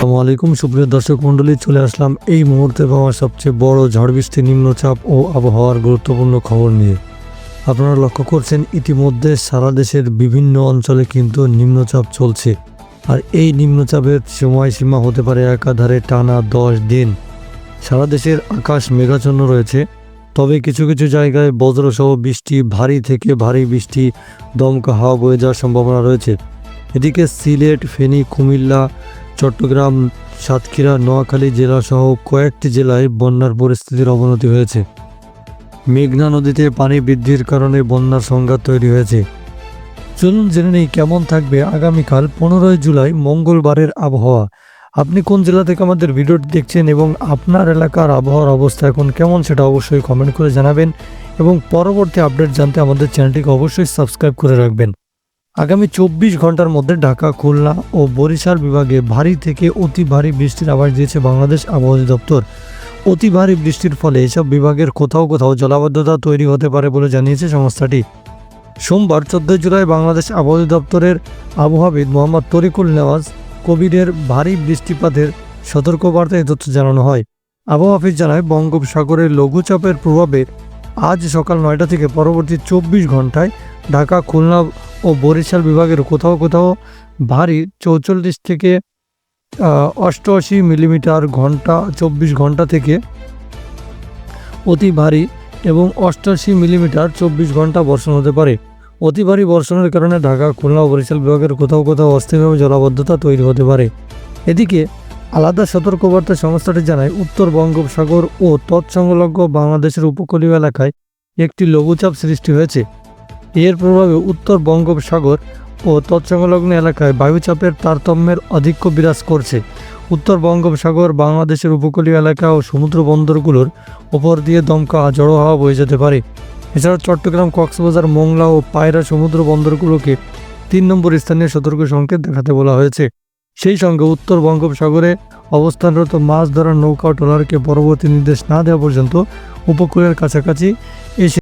আসসালামু আলাইকুম, সুপ্রিয় দর্শক মণ্ডলী, চলে আসলাম এই মুহূর্তে পাওয়া সবচেয়ে বড় ঝড় বৃষ্টি, নিম্নচাপ ও আবহাওয়ার গুরুত্বপূর্ণ খবর নিয়ে। আপনারা লক্ষ্য করছেন, ইতিমধ্যে সারা দেশের বিভিন্ন অঞ্চলে কিন্তু নিম্নচাপ চলছে। আর এই নিম্নচাপের সময়সীমা হতে পারে একাধারে টানা দশ দিন। সারা দেশের আকাশ মেঘাচ্ছন্ন রয়েছে। তবে কিছু কিছু জায়গায় বজ্রসহ বৃষ্টি, ভারী থেকে ভারী বৃষ্টি, দমকা হাওয়া বয়ে যাওয়ার সম্ভাবনা রয়েছে। এদিকে সিলেট, ফেনী, কুমিল্লা চট্টগ্রাম, সাতক্ষীরা, নোয়াখালী জেলাসহ কয়েকটি জেলায় বন্যার পরিস্থিতির অবনতি হয়েছে। মেঘনা নদীতে পানি বৃদ্ধির কারণে বন্যার সংঘাত তৈরি হয়েছে। চলুন জেনে নেই কেমন থাকবে আগামীকাল পনেরোই জুলাই মঙ্গলবারের আবহাওয়া। আপনি কোন জেলা থেকে আমাদের ভিডিওটি দেখছেন এবং আপনার এলাকার আবহাওয়ার অবস্থা এখন কেমন সেটা অবশ্যই কমেন্ট করে জানাবেন এবং পরবর্তী আপডেট জানতে আমাদের চ্যানেলটিকে অবশ্যই সাবস্ক্রাইব করে রাখবেন। আগামী চব্বিশ ঘণ্টার মধ্যে ঢাকা, খুলনা ও বরিশাল বিভাগে ভারী থেকে অতি ভারী বৃষ্টির আভাস দিয়েছে বাংলাদেশ আবহাওয়া অধিদপ্তর। অতি ভারী বৃষ্টির ফলে এসব বিভাগের কোথাও কোথাও জলাবদ্ধতা তৈরি হতে পারে বলে জানিয়েছে সংস্থাটি। সোমবার চোদ্দই জুলাই বাংলাদেশ আবহাওয়া অধিদপ্তরের আবহাওয়াবিদ মোহাম্মদ তরিকুল নেওয়াজ কোভিডের ভারী বৃষ্টিপাতের সতর্কবার্তায় তথ্য জানানো হয়। আবহাওয়া অফিস জানায়, বঙ্গোপসাগরের লঘুচাপের প্রভাবে আজ সকাল নয়টা থেকে পরবর্তী চব্বিশ ঘন্টায় ঢাকা, খুলনা ও বরিশাল বিভাগের কোথাও কোথাও ভারী চৌচল্লিশ থেকে অষ্টআশি মিলিমিটার ঘণ্টা, চব্বিশ ঘণ্টা থেকে অতি ভারী এবং অষ্টআশি মিলিমিটার চব্বিশ ঘণ্টা বর্ষণ হতে পারে। অতি ভারী বর্ষণের কারণে ঢাকা, খুলনা ও বরিশাল বিভাগের কোথাও কোথাও অস্থায়ীভাবে জলাবদ্ধতা তৈরি হতে পারে। এদিকে আলাদা সতর্কবার্তা সংস্থাটি জানায়, উত্তর বঙ্গোপসাগর ও তৎসংলগ্ন বাংলাদেশের উপকূলীয় এলাকায় একটি লঘুচাপ সৃষ্টি হয়েছে। এর প্রভাবে উত্তর বঙ্গোপসাগর ও তৎসংলগ্ন এলাকায় বায়ুচাপের তারতম্যের আধিক্য বিরাজ করছে। উত্তর বঙ্গোপসাগর, বাংলাদেশের উপকূলীয় এলাকা ও সমুদ্র বন্দরগুলোর ওপর দিয়ে দমকা জড়ো হাওয়া বয়ে যেতে পারে। এছাড়াও চট্টগ্রাম, কক্সবাজার, মোংলা ও পায়রা সমুদ্র বন্দরগুলোকে তিন নম্বর স্থানীয় সতর্ক সংকেত দেখাতে বলা হয়েছে। সেই সঙ্গে উত্তর বঙ্গোপসাগরে অবস্থানরত মাছ ধরার নৌকা ট্রলারকে পরবর্তী নির্দেশ না দেওয়া পর্যন্ত উপকূলের কাছাকাছি এসে